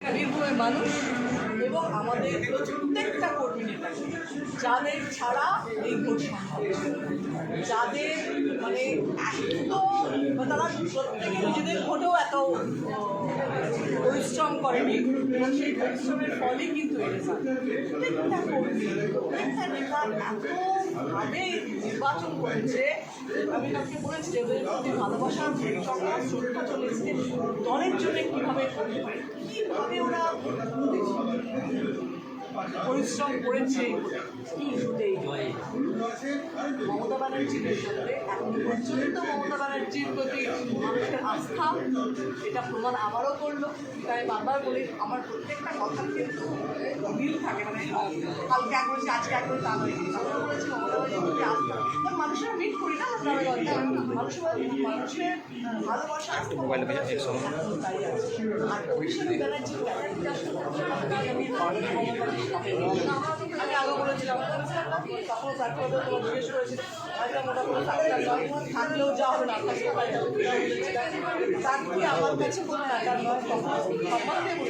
বীরভূমের মানুষ এবং আমাদের প্রত্যেকটা কর্মী নেতা যাদের ছাড়া এই ভোট সম্ভব যাদের মানে এত তারা প্রত্যেকে নিজেদের ভোটেও এত পরিশ্রম করেনি। সেই পরিশ্রমের ফলই কিন্তু এই এতভাবে নির্বাচন করেছে, আমি তাকে বলেছি যে ওদের প্রতি ভালোবাসার সংগ্রাম শ্রদ্ধা চলে এসছে। দলের জন্য কীভাবে করতে পারে কীভাবে ওরা পরিশ্রম করেছে কিছুতেই মমতা ব্যানার্জির সাথে এখন পর্যন্ত মমতা ব্যানার্জির প্রতি মানুষের আস্থা এটা প্রমাণ আমারও করল। তাই বারবার বলি, আমার প্রত্যেকটা কথা কিন্তু মিল থাকে মানে কালকে এক বলেছি আজকে এক বলে তা নয়। আমরা বলেছি মমতা ব্যানার্জির প্রতি মানুষের মিট করি না মানুষের মানুষের ভালোবাসা। আর অভিষেক আমি আগে বলেছিলাম তখন তারপরে তোমার জিজ্ঞেস করেছিল হয়তো মোটা কোনো ডাক্তার নয় থাকলেও যা হবে না তার কি আমার কাছে কোনো নয় তখন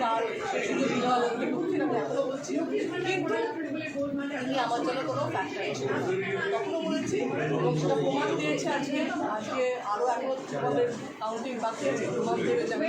ধর একটা শুধু বিনা লোককে আমি এখনও কিন্তু আমি আমার জন্য কোনো ফ্যাক্টর তখনও বলেছি এবং সেটা প্রমাণ আজকে আজকে আরও এখনও আমাদের কাউন্টিং বাকি আছে দেবে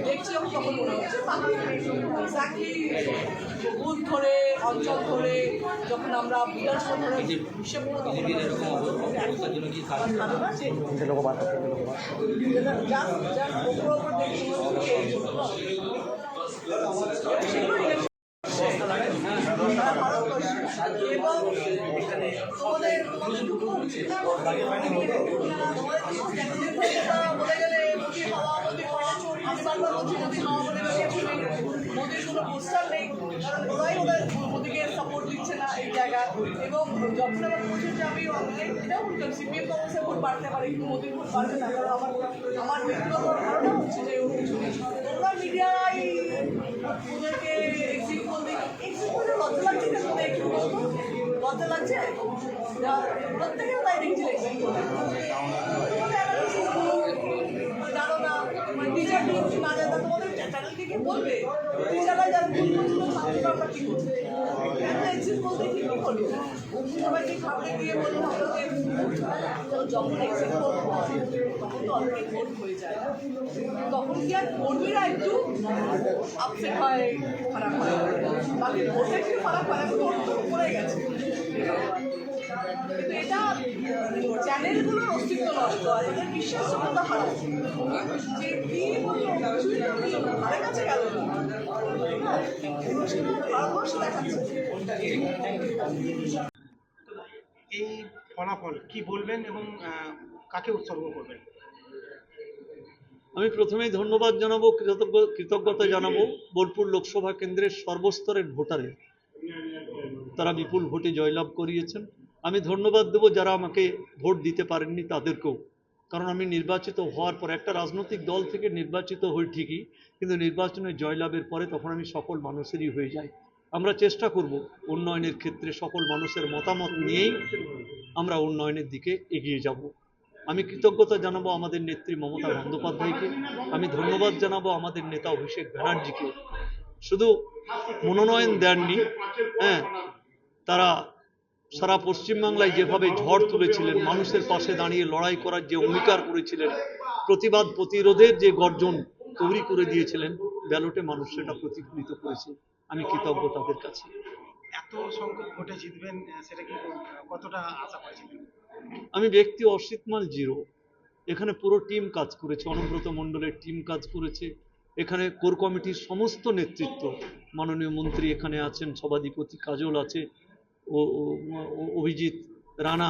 দেখছি তখন মনে হচ্ছে এক্স্যাক্টলি বুথ ধরে অঞ্চল ধরে যখন আমরা বিধানসভা ধরে হিসেব করে তখন আমার আমি বারবার বলছি মোদি নেই কারণ ওরাই সাপোর্ট দিচ্ছে না এই জায়গায় এবং যখন আমি এটাও বলতাম সিপিএম কংগ্রেসের ভোট বাড়তে পারে কিন্তু মোদির ভোট আমার আমার হচ্ছে যে ওর মিডিয়ায় ওদেরকে এক্সিট পোল দেখি এক্সিট পোলে লজ্জা একটু বলতো লাগছে প্রত্যেকের তাই দেখছি জানো না কিছু না জানা তোমাদের চ্যানেলকে কি ভুল করছিল ছাত্ররা কি করবে কি করবে? কি তো তখন তো যায়। তখন কি আর কর্মীরা একটু আপসেট হয়, খারাপ হয়? বাকি ভোটে খারাপ হয় এখন পড়ে গেছে। কিন্তু এটা চ্যানেলগুলোর অস্তিত্ব নষ্ট হয় এদের বিশ্বাসযোগ্যতা হারাচ্ছে যে কি বলল ধারে কাছে গেল না ভারতবর্ষ দেখাচ্ছে। এই ফলাফল কি বলবেন এবং কাকে উৎসর্গ করবেন? আমি প্রথমেই ধন্যবাদ জানাব কৃতজ্ঞ কৃতজ্ঞতা জানাব বোলপুর লোকসভা কেন্দ্রের সর্বস্তরের ভোটারে তারা বিপুল ভোটে জয়লাভ করিয়েছেন। আমি ধন্যবাদ দেবো যারা আমাকে ভোট দিতে পারেননি তাদেরকেও। কারণ আমি নির্বাচিত হওয়ার পর একটা রাজনৈতিক দল থেকে নির্বাচিত হই ঠিকই, কিন্তু নির্বাচনে জয়লাভের পরে তখন আমি সকল মানুষেরই হয়ে যাই। আমরা চেষ্টা করব উন্নয়নের ক্ষেত্রে সকল মানুষের মতামত নিয়েই আমরা উন্নয়নের দিকে এগিয়ে যাব। আমি কৃতজ্ঞতা জানাব আমাদের নেত্রী মমতা বন্দ্যোপাধ্যায়কে। আমি ধন্যবাদ জানাব আমাদের নেতা অভিষেক ব্যানার্জিকে শুধু মনোনয়ন দেননি হ্যাঁ তারা সারা পশ্চিমবাংলায় যেভাবে ঝড় তুলেছিলেন মানুষের পাশে দাঁড়িয়ে লড়াই করার যে অঙ্গীকার করেছিলেন প্রতিবাদ প্রতিরোধের যে গর্জন তৈরি করে দিয়েছিলেন ব্যালটে মানুষ সেটা প্রতিফলিত করেছে। আমি কৃতজ্ঞ তাদের কাছে। এত সংখ্যক ভোটে জিতবেন সেটা কি কতটা আশা করেছিলেন আমি ব্যক্তি অসিত মাল জিরো। এখানে পুরো টিম কাজ করেছে অনুব্রত মণ্ডলের টিম কাজ করেছে। এখানে কোর কমিটির সমস্ত নেতৃত্ব মাননীয় মন্ত্রী এখানে আছেন সভাধিপতি কাজল আছে ਉਹ ਅਭਿਜੀਤ ਰਾਣਾ